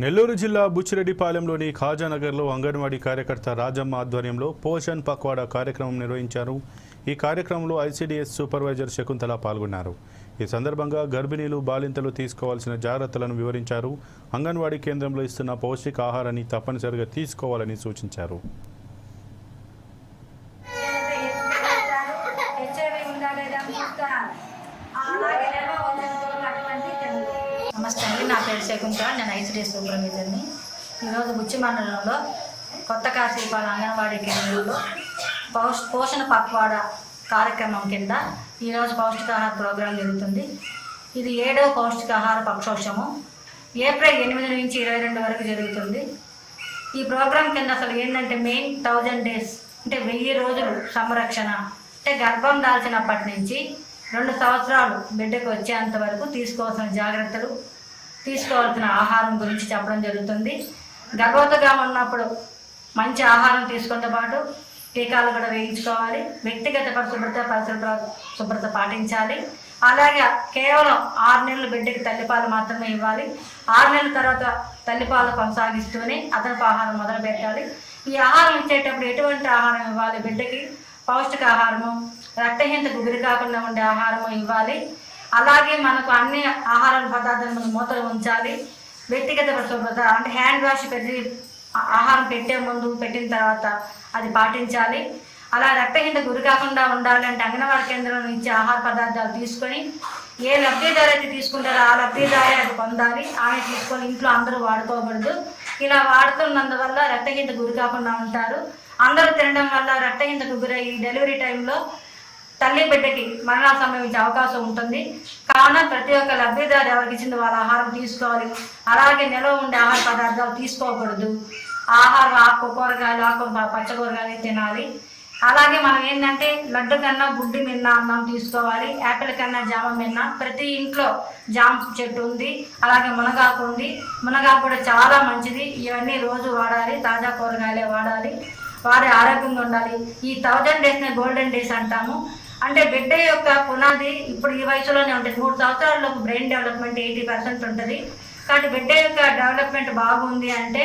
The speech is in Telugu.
నెల్లూరు జిల్లా బుచ్చిరెడ్డిపాలెంలోని ఖాజానగర్లో అంగన్వాడీ కార్యకర్త రాజమ్మ ఆధ్వర్యంలో పోషణ్ పక్వాడా కార్యక్రమం నిర్వహించారు. ఈ కార్యక్రమంలో ఐసీడీఎస్ సూపర్వైజర్ శకుంతల పాల్గొన్నారు. ఈ సందర్భంగా గర్భిణీలు బాలింతలు తీసుకోవాల్సిన జాగ్రత్తలను వివరించారు. అంగన్వాడీ కేంద్రంలో ఇస్తున్న పౌష్టిక ఆహారాన్ని తప్పనిసరిగా తీసుకోవాలని సూచించారు. అలాగే నమస్తే అండి నా పేరు శకుంతల నేను ఐసిడి సూపర్వైజర్ని ఈరోజు బుచ్చి మండలంలో కొత్త కాశీపాల అంగన్వాడీ కేంద్రంలో పౌష్ పోషణ పక్వాడ కార్యక్రమం కింద ఈరోజు పౌష్టికాహార ప్రోగ్రాం జరుగుతుంది. ఇది ఏడవ పౌష్టికాహార పక్షోత్సవం. ఏప్రిల్ ఎనిమిది నుంచి ఇరవై రెండు వరకు జరుగుతుంది. ఈ ప్రోగ్రాం కింద అసలు ఏంటంటే మెయిన్ థౌజండ్ డేస్ అంటే వెయ్యి రోజులు సంరక్షణ. అంటే గర్భం దాల్చినప్పటి నుంచి రెండు సంవత్సరాలు బిడ్డకు వచ్చేంత వరకు తీసుకోవాల్సిన జాగ్రత్తలు తీసుకోవాల్సిన ఆహారం గురించి చెప్పడం జరుగుతుంది. గర్భవతిగా ఉన్నప్పుడు మంచి ఆహారం తీసుకుంటే పాటు టీకాలు కూడా వేయించుకోవాలి. వ్యక్తిగత పరిశుభ్రత పరిశుభ్ర శుభ్రత పాటించాలి. అలాగే కేవలం ఆరు నెలలు బిడ్డకి తల్లిపాలు మాత్రమే ఇవ్వాలి. ఆరు నెలల తర్వాత తల్లిపాలు కొనసాగిస్తూనే అదనపు ఆహారం మొదలు పెట్టాలి ఈ ఆహారం ఇచ్చేటప్పుడు ఎటువంటి ఆహారం ఇవ్వాలి బిడ్డకి? పౌష్టికాహారము రక్తహీనతకు గురి కాకుండా ఉండే ఆహారము ఇవ్వాలి. అలాగే మనకు అన్ని ఆహార పదార్థాలు మనం మూతలు ఉంచాలి. వ్యక్తిగత పరిశుభ్రత అంటే హ్యాండ్ వాష్ పెట్టి ఆహారం పెట్టే ముందు పెట్టిన తర్వాత అది పాటించాలి. అలా రక్తహీనత గురి కాకుండా ఉండాలంటే అంగన్వాడీ కేంద్రం నుంచి ఆహార పదార్థాలు తీసుకొని ఏ లబ్ధిదారు అయితే తీసుకుంటారో ఆ లబ్ధిదారే అది పొందాలి. ఆమె తీసుకొని ఇంట్లో అందరూ వాడుకోకూడదు. ఇలా వాడుతున్నందువల్ల రక్తహీనత గురి కాకుండా ఉంటారు. అందరూ తినడం వల్ల రక్తహీనతకు గురై డెలివరీ టైంలో తల్లి బిడ్డకి మరణాలు సంభవించే అవకాశం ఉంటుంది. కావున ప్రతి ఒక్క లబ్ధిదారు ఎవరికి ఇచ్చింది వాళ్ళ ఆహారం తీసుకోవాలి. అలాగే నిల్వ ఉండే ఆహార పదార్థాలు తీసుకోకూడదు. ఆహారం ఆకు కూరగాయలు ఆకు పచ్చకూరగాయలు తినాలి. అలాగే మనం ఏంటంటే లడ్డు కన్నా గుడ్డి మిన్న అన్నం తీసుకోవాలి. యాపిల్ కన్నా జామ మిన్న. ప్రతి ఇంట్లో జామ చెట్టు ఉంది. అలాగే మునగాకు ఉంది. మునగాకు కూడా చాలా మంచిది. ఇవన్నీ రోజు వాడాలి. తాజా కూరగాయలే వాడాలి. వారి ఆరోగ్యంగా ఉండాలి. ఈ థౌజండ్ డేస్ని గోల్డెన్ డేస్ అంటాము. అంటే బిడ్డ యొక్క పునాది ఇప్పుడు ఈ వయసులోనే ఉంటుంది. మూడు సంవత్సరాల్లోపు బ్రెయిన్ డెవలప్మెంట్ ఎయిటీ పర్సెంట్ ఉంటుంది. కాబట్టి బిడ్డ యొక్క డెవలప్మెంట్ బాగుంది అంటే